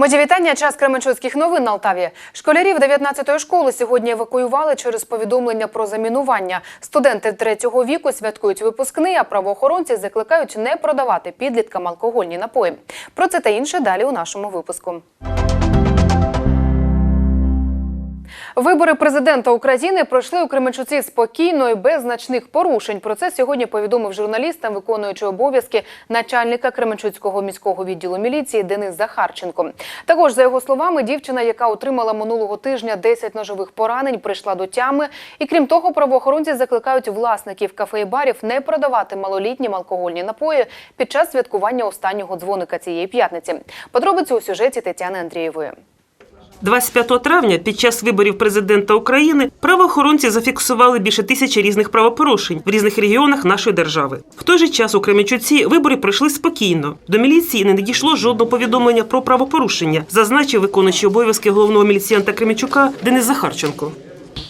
Моє вітання. Час Кременчуцьких новин на Алтаві. Школярів 19-ї школи сьогодні евакуювали через повідомлення про замінування. Студенти третього віку святкують випускний, а правоохоронці закликають не продавати підліткам алкогольні напої. Про це та інше далі у нашому випуску. Вибори президента України пройшли у Кременчуці спокійно і без значних порушень. Про це сьогодні повідомив журналістам, виконуючи обов'язки начальника Кременчуцького міського відділу міліції Денис Захарченко. Також за його словами, дівчина, яка отримала минулого тижня 10 ножових поранень, прийшла до тями. І крім того, правоохоронці закликають власників кафе і барів не продавати малолітнім алкогольні напої під час святкування останнього дзвоника цієї п'ятниці. Подробиці у сюжеті Тетяни Андрієвої. 25 травня під час виборів президента України правоохоронці зафіксували більше тисячі різних правопорушень в різних регіонах нашої держави. В той же час у Кременчуці вибори пройшли спокійно. До міліції не надійшло жодного повідомлення про правопорушення, зазначив виконуючий обов'язки головного міліціянта Кременчука Денис Захарченко.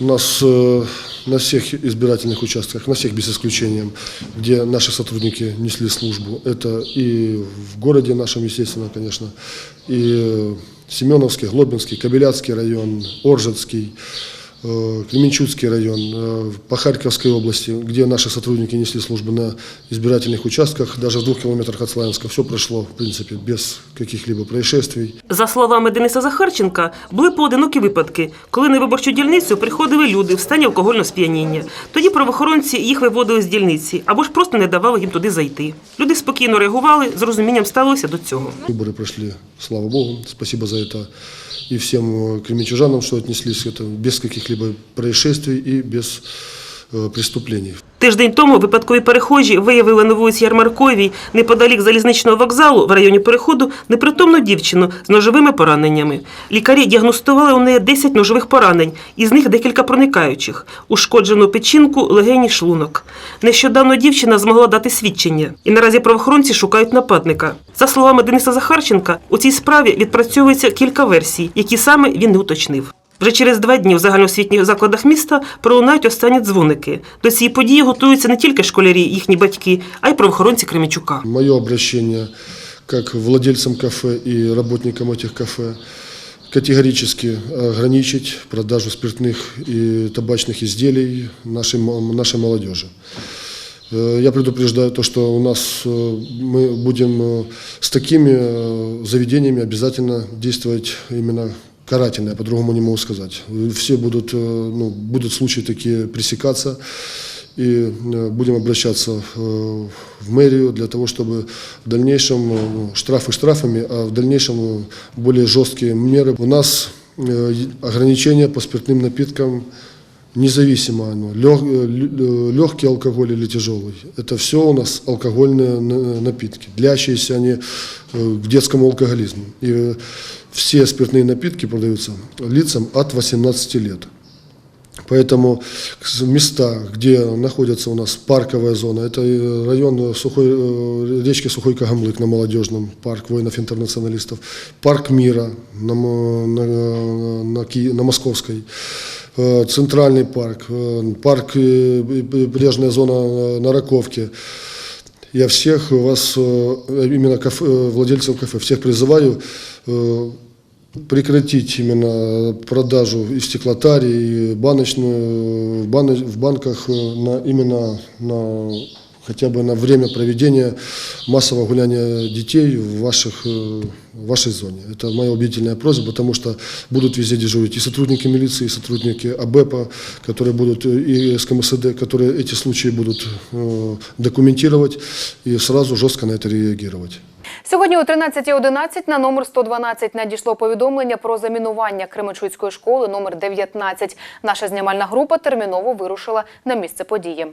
У нас э, на всех избирательных участках, на всех без исключения, где наши сотрудники несли службу, это и в городе нашем, естественно, конечно, и э, Семеновский, Глобинский, Кобеляцкий район, Оржецкий, э, Кременчуцкий район, э, по Харьковской области, где наши сотрудники несли службу на избирательных участках, даже в двух километрах от Славянска, все прошло, в принципе, без каких-либо происшествий. За словами Дениса Захарченка, були поодинокі випадки, коли на виборчу дільницю приходили люди в стані алкогольного сп'яніння. Тоді правоохоронці їх виводили з дільниці або ж просто не давали їм туди зайти. Люди спокійно реагували, з розумінням ставилися до цього. Выборы прошли, слава Богу, спасибо за это. И всем э, кременчужанам, что отнеслись к этому без каких-либо происшествий и без э, преступлений. Тиждень тому випадкові перехожі виявили на вулиці Ярмарковій неподалік залізничного вокзалу в районі переходу непритомну дівчину з ножовими пораненнями. Лікарі діагностували у неї 10 ножових поранень, із них декілька проникаючих, ушкоджену печінку, легені, шлунок. Нещодавно дівчина змогла дати свідчення, і наразі правоохоронці шукають нападника. За словами Дениса Захарченка, у цій справі відпрацьовується кілька версій, які саме він не уточнив. Вже через два дні в загальноосвітніх закладах міста пролунають останні дзвоники. До цієї події готуються не тільки школярі, їхні батьки, а й правоохоронці Кремічука. Мое обращение как владельцам кафе и работникам этих кафе категорически ограничить продажу спиртных и табачных изделий нашей, мо- нашей молодежи. Э, Я предупреждаю то, что у нас э, мы будем э, с такими э, заведениями обязательно действовать именно карательно, я по-другому не могу сказать. Все будут, э, ну, будут случаи такие пресекаться, и э, будем обращаться э, в мэрию для того, чтобы в дальнейшем, э, ну, штрафы штрафами, а в дальнейшем э, более жесткие меры. У нас э, ограничения по спиртным напиткам независимо оно, легкий алкоголь или тяжелый. Это все у нас алкогольные на- напитки, длящиеся они э, к детскому алкоголизму. И э, все спиртные напитки продаются лицам от 18 лет. Поэтому места, где находится у нас парковая зона, это э, район сухой, э, речки Сухой Кагамлык на Молодежном, парк воинов-интернационалистов, парк Мира на, на, на, на Московской, э, Центральный парк, э, парк э, Прежняя зона э, на Раковке. Я всех вас, э, именно кафе, э, владельцев кафе, всех призываю э, прекратить именно продажу и в стеклотарии, и баночную, в, баны- в банках э, на, именно на хотя бы на время проведения массового гуляния детей в, ваших, э, в вашей зоне. Это моя убедительная просьба, потому что будут везде дежурить и сотрудники милиции, и сотрудники АБЭПа, которые будут, э, и СКМСД, которые эти случаи будут э, документировать и сразу жестко на это реагировать. Сьогодні о 13.11 на номер 112 надійшло повідомлення про замінування Кременчуцької школи номер 19. Наша знімальна група терміново вирушила на місце події.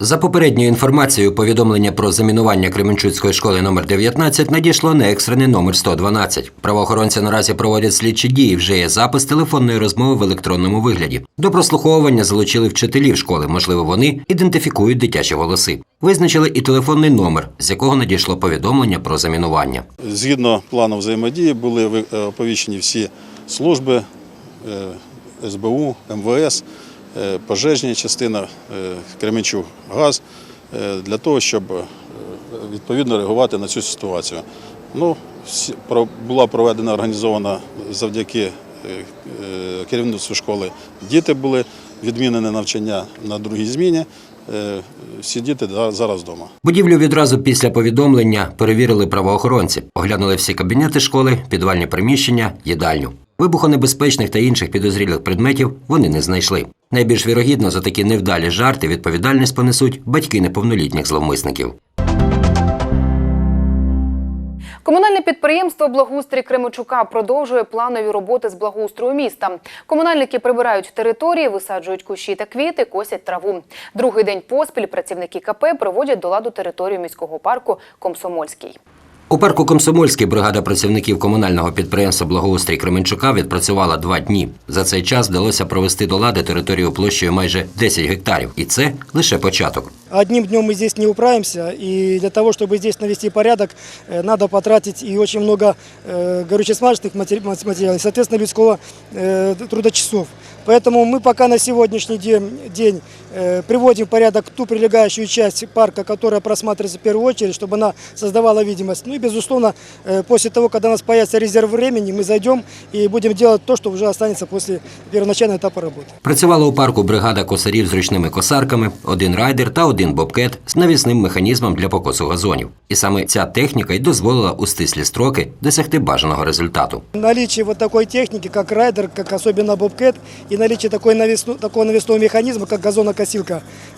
За попередньою інформацією, повідомлення про замінування Кременчуцької школи номер 19 надійшло на екстрений номер 112. Правоохоронці наразі проводять слідчі дії. Вже є запис телефонної розмови в електронному вигляді. До прослуховування залучили вчителів школи. Можливо, вони ідентифікують дитячі голоси. Визначили і телефонний номер, з якого надійшло повідомлення про замінування. Згідно плану взаємодії були е, оповіщені всі служби е, СБУ, МВС, пожежні частина, е, Кременчук, ГАЗ е, для того, щоб е, відповідно реагувати на цю ситуацію. Ну, була проведена організована завдяки е, е, керівництву школи. Діти були відмінене навчання на другій зміні. Е, Всі діти зараз вдома. Будівлю відразу після повідомлення перевірили правоохоронці, оглянули всі кабінети школи, підвальні приміщення, їдальню. Вибухонебезпечних та інших підозрілих предметів вони не знайшли. Найбільш вірогідно за такі невдалі жарти відповідальність понесуть батьки неповнолітніх зловмисників. Комунальне підприємство Благоустрій Кременчука продовжує планові роботи з благоустрою міста. Комунальники прибирають території, висаджують кущі та квіти, косять траву. Другий день поспіль працівники КП приводять до ладу територію міського парку Комсомольський. У парку Комсомольський бригада працівників комунального підприємства Благоустрій Кременчука відпрацювала два дні. За цей час вдалося провести до лади територію площею майже 10 гектарів, і це лише початок. Одним днем мы здесь не управимся, и для того, чтобы здесь навести порядок, э, надо потратить и очень много э, горюче-смазочных матери- мат- материалов, и, соответственно, людского э, трудочасов. Поэтому мы пока на сегодняшний день, день э, приводим в порядок ту прилегающую часть парка, которая просматривается в первую очередь, чтобы она создавала видимость. Ну и, безусловно, э, после того, когда у нас появится резерв времени, мы зайдем и будем делать то, что уже останется после первоначального этапа работы. Працювала у парку бригада косарів з ручними косарками, один райдер та один бобкет з навісним механізмом для покосу газонів. І саме ця техніка й дозволила у стислі строки досягти бажаного результату. Наличие вот такой техники, как райдер, как особенно бобкет, и наличие такой навесну- такого навесного механизма, как газонокосилка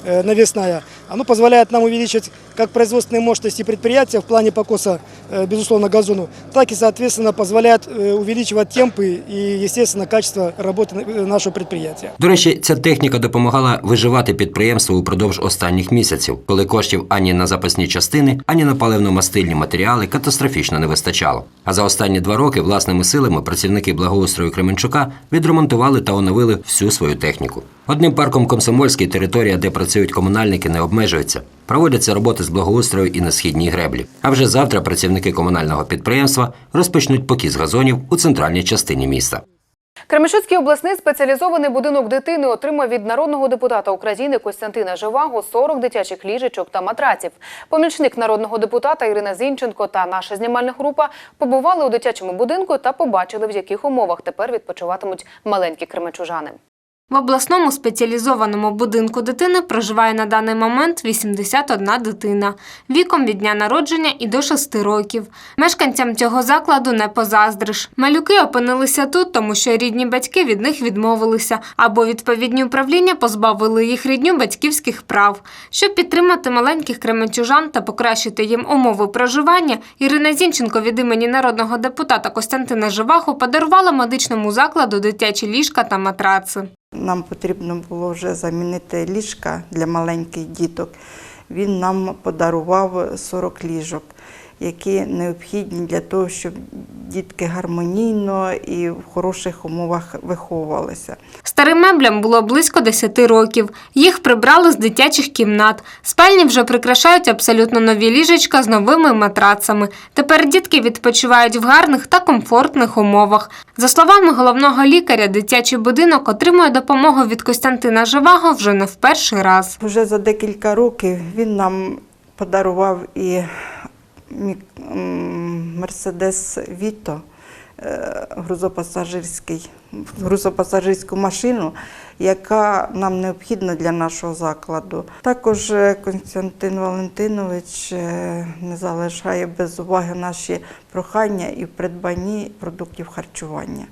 э, навесная, оно позволяет нам увеличить как производственные мощности предприятия в плане покоса, э, безусловно, газону, так и, соответственно, позволяет э, увеличивать темпы и, естественно, качество работы э, нашего предприятия. До речі, ця техніка допомагала виживати підприємству упродовж останніх місяців, коли коштів ані на запасні частини, ані на паливно-мастильні матеріали катастрофічно не вистачало. А за останні два роки власними силами працівники благоустрою Кременчука відремонтували та оновили всю свою техніку. Одним парком Комсомольський територія, де працюють комунальники, не обмежується. Проводяться роботи з благоустрою і на східній греблі. А вже завтра працівники комунального підприємства розпочнуть покіс газонів у центральній частині міста. Кременчуцький обласний спеціалізований будинок дитини отримав від народного депутата України Костянтина Живаго 40 дитячих ліжечок та матраців. Помічник народного депутата Ірина Зінченко та наша знімальна група побували у дитячому будинку та побачили, в яких умовах тепер відпочиватимуть маленькі кременчужани. В обласному спеціалізованому будинку дитини проживає на даний момент 81 дитина віком від дня народження і до 6 років. Мешканцям цього закладу не позаздриш. Малюки опинилися тут, тому що рідні батьки від них відмовилися, або відповідні управління позбавили їх рідню батьківських прав. Щоб підтримати маленьких кременчужан та покращити їм умови проживання, Ірина Зінченко від імені народного депутата Костянтина Живаху подарувала медичному закладу дитячі ліжка та матраци. Нам потрібно було вже замінити ліжка для маленьких діток. Він нам подарував 40 ліжок, які необхідні для того, щоб дітки гармонійно і в хороших умовах виховувалися. Старим меблям було близько 10 років. Їх прибрали з дитячих кімнат. Спальні вже прикрашають абсолютно нові ліжечка з новими матрацами. Тепер дітки відпочивають в гарних та комфортних умовах. За словами головного лікаря, дитячий будинок отримує допомогу від Костянтина Живаго вже не в перший раз. Вже за декілька років він нам подарував і Мерседес Віто, е, грузопасажирський, грузопасажирську машину, яка нам необхідна для нашого закладу. Також е, Константин Валентинович е, не залишає без уваги наші прохання і придбанні продуктів харчування.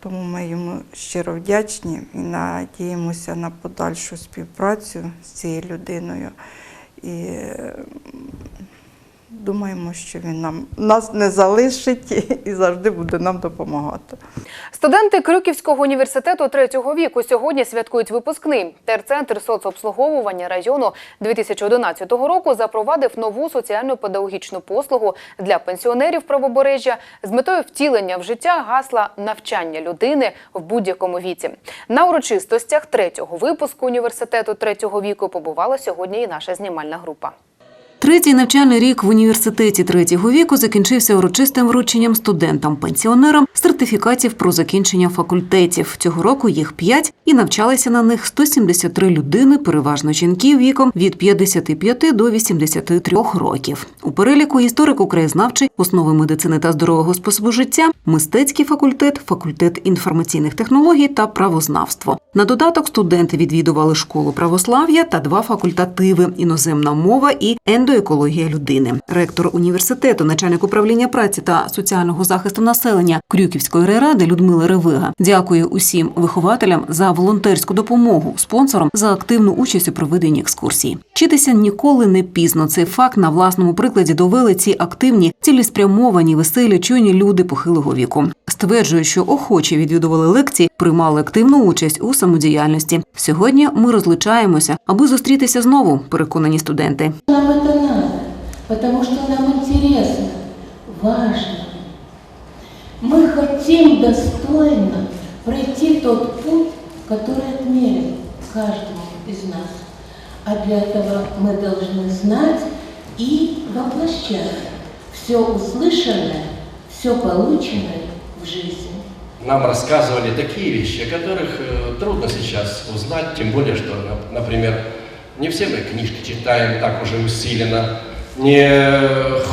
Тому ми йому щиро вдячні і надіємося на подальшу співпрацю з цією людиною. І думаємо, що він нам нас не залишить і завжди буде нам допомагати. Студенти Крюківського університету третього віку сьогодні святкують випускний. Терцентр соцобслуговування району 2011 року запровадив нову соціальну педагогічну послугу для пенсіонерів правобережжя з метою втілення в життя гасла навчання людини в будь-якому віці. На урочистостях третього випуску університету третього віку побувала сьогодні і наша знімальна група. Третій навчальний рік в університеті третього віку закінчився урочистим врученням студентам-пенсіонерам сертифікатів про закінчення факультетів. Цього року їх п'ять і навчалися на них 173 людини, переважно жінки віком від 55 до 83 років. У переліку історико-краєзнавчий, основи медицини та здорового способу життя, мистецький факультет, факультет інформаційних технологій та правознавство. На додаток студенти відвідували школу православ'я та два факультативи іноземна мова і ендоекологія людини. Ректор університету, начальник управління праці та соціального захисту населення Крюківської райради Людмила Ревига дякує усім вихователям за волонтерську допомогу, спонсорам за активну участь у проведенні екскурсії. Вчитися ніколи не пізно. Цей факт на власному прикладі довели ці активні, цілеспрямовані, веселі, чуйні люди похилого віку. Стверджують, що охочі відвідували лекції, приймали активну участь у самодіяльності. Сьогодні ми розлучаємося, аби зустрітися знову. Переконані студенти. Потому что нам интересно, важно. Мы хотим достойно пройти тот путь, который отмерен каждому из нас. А для этого мы должны знать и воплощать все услышанное, все полученное в жизни. Нам рассказывали такие вещи, о которых э, трудно сейчас узнать, тем более, что, на- например, не все мы книжки читаем так уже усиленно, не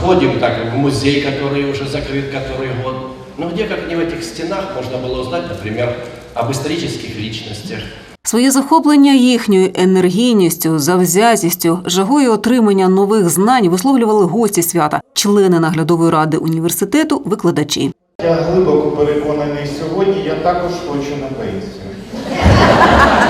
ходим так в музей, который уже закрыт который год. Но где, как не в этих стенах, можно было узнать, например, об исторических личностях, Своє захоплення їхньою енергійністю, завзятістю, жагою отримання нових знань висловлювали гості свята, члени наглядової ради університету, викладачі. Я глибоко переконаний сьогодні, я також хочу на пенсію.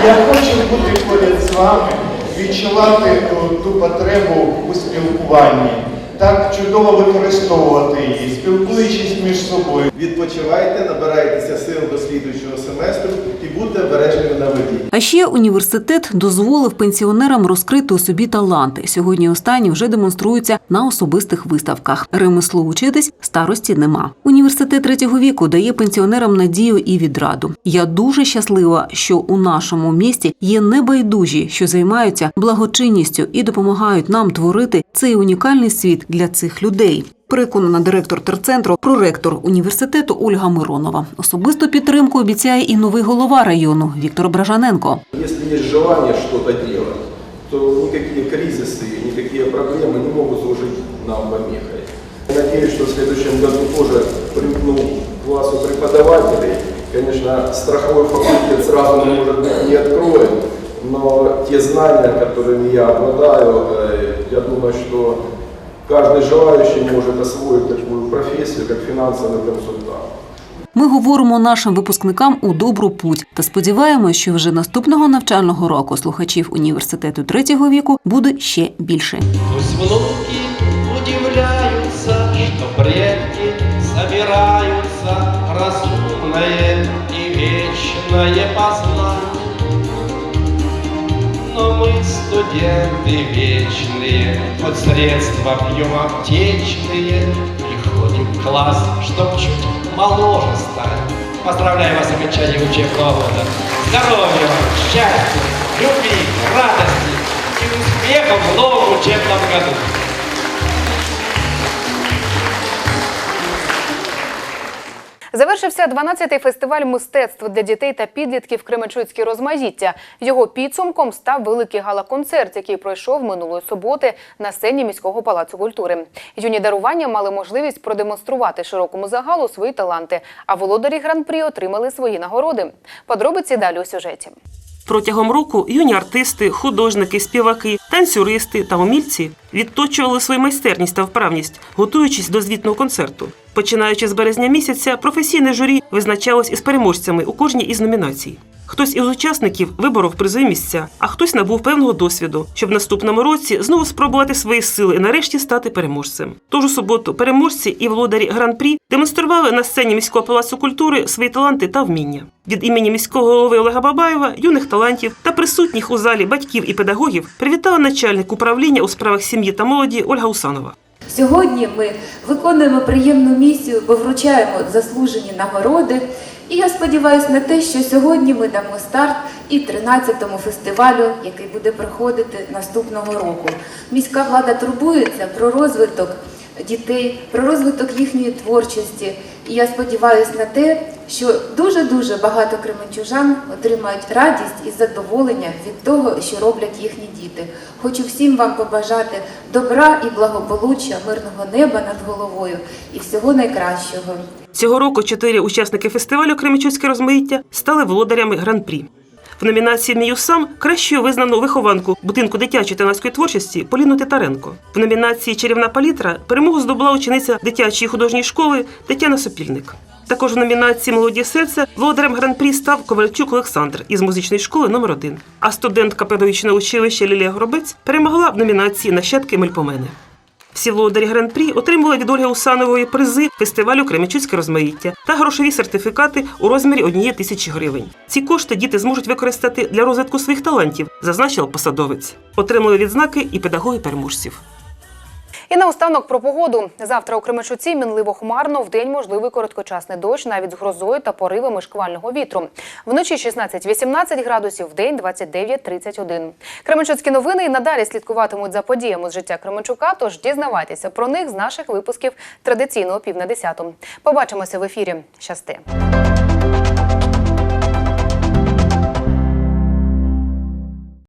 Я хочу бути поряд з вами, відчувати ту, потребу у спілкуванні, так чудово використовувати її, спілкуючись між собою. Відпочивайте, набирайтеся сил до слідуючого семестру і будьте обережними на воді. А ще університет дозволив пенсіонерам розкрити у собі таланти. Сьогодні останні вже демонструються на особистих виставках. Ремесло учитись старості нема. Університет третього віку дає пенсіонерам надію і відраду. Я дуже щаслива, що у нашому місті є небайдужі, що займаються благочинністю і допомагають нам творити цей унікальний світ для цих людей. Переконана директор терцентру, проректор університету Ольга Миронова. Особисту підтримку обіцяє і новий голова району Віктор Бражаненко. Если есть желание что-то делать, то никакие кризисы, никакие проблемы не могут служить нам помехой. Я надеюсь, что в следующем году тоже примкну к классу преподавателей. Конечно, страховой факультет сразу, может быть, не откроем, но те знания, которыми я обладаю, э, я думаю, что каждый желающий может освоить такую профессию, как финансовый консультант. Ми говоримо нашим випускникам у добру путь та сподіваємось, що вже наступного навчального року слухачів університету третього віку буде ще більше. Пусть внуки удивляются, что предки собираются разумное и вечное познать. Мы студенты вечные, под средства пьем аптечные, приходим в класс, чтоб чуть моложе стать. Поздравляю вас с окончанием учебного года. Здоровья счастья, любви, радости и успехов в новом учебном году. Завершився 12-й фестиваль мистецтв для дітей та підлітків Кременчуцькі розмаїття. Його підсумком став великий гала-концерт, який пройшов минулої суботи на сцені міського палацу культури. Юні дарування мали можливість продемонструвати широкому загалу свої таланти. А володарі гран-прі отримали свої нагороди. Подробиці далі у сюжеті. Протягом року юні артисти, художники, співаки, танцюристи та умільці відточували свою майстерність та вправність, готуючись до звітного концерту. Починаючи з березня місяця, професійне журі визначалось із переможцями у кожній із номінацій. Хтось із учасників виборов призові місця, а хтось набув певного досвіду, щоб в наступному році знову спробувати свої сили і нарешті стати переможцем. Тож у суботу переможці і володарі гран-прі демонстрували на сцені міського палацу культури свої таланти та вміння. Від імені міського голови Олега Бабаєва, юних талантів та присутніх у залі батьків і педагогів привітала начальник управління у справах сім'ї та молоді Ольга Усанова. Сьогодні ми виконуємо приємну місію, бо вручаємо заслужені нагороди І я сподіваюся на те, що сьогодні ми дамо старт і 13-му фестивалю, який буде проходити наступного року. Міська влада турбується про розвиток дітей, про розвиток їхньої творчості. І я сподіваюся на те, що дуже-дуже багато кременчужан отримають радість і задоволення від того, що роблять їхні діти. Хочу всім вам побажати добра і благополуччя, мирного неба над головою і всього найкращого. Цього року чотири учасники фестивалю Кременчуцьке розмаїття стали володарями гран-прі. В номінації «Мію сам» кращою визнано вихованку будинку дитячої та юнацької творчості Поліну Титаренко. В номінації Чарівна палітра перемогу здобула учениця дитячої художньої школи Тетяна Сопільник. Також в номінації Молоді серця володарем гран-прі став Ковальчук Олександр із музичної школи номер 1 А студентка педагогічного училища Лілія Горобець перемогла в номінації Нащадки Мельпомени. Всі володарі гран-прі отримали від Ольги Усанової призи фестивалю Кременчуцьке розмаїття та грошові сертифікати у розмірі однієї тисячі гривень. Ці кошти діти зможуть використати для розвитку своїх талантів, зазначила посадовець. Отримали відзнаки і педагоги переможців. І наостанок про погоду. Завтра у Кременчуці мінливо хмарно, вдень можливий короткочасний дощ, навіть з грозою та поривами шквального вітру. Вночі 16-18 градусів, вдень 29-31. Кременчуцькі новини і надалі слідкуватимуть за подіями з життя Кременчука, тож дізнавайтеся про них з наших випусків традиційного пів на десяту. Побачимося в ефірі. Щасти!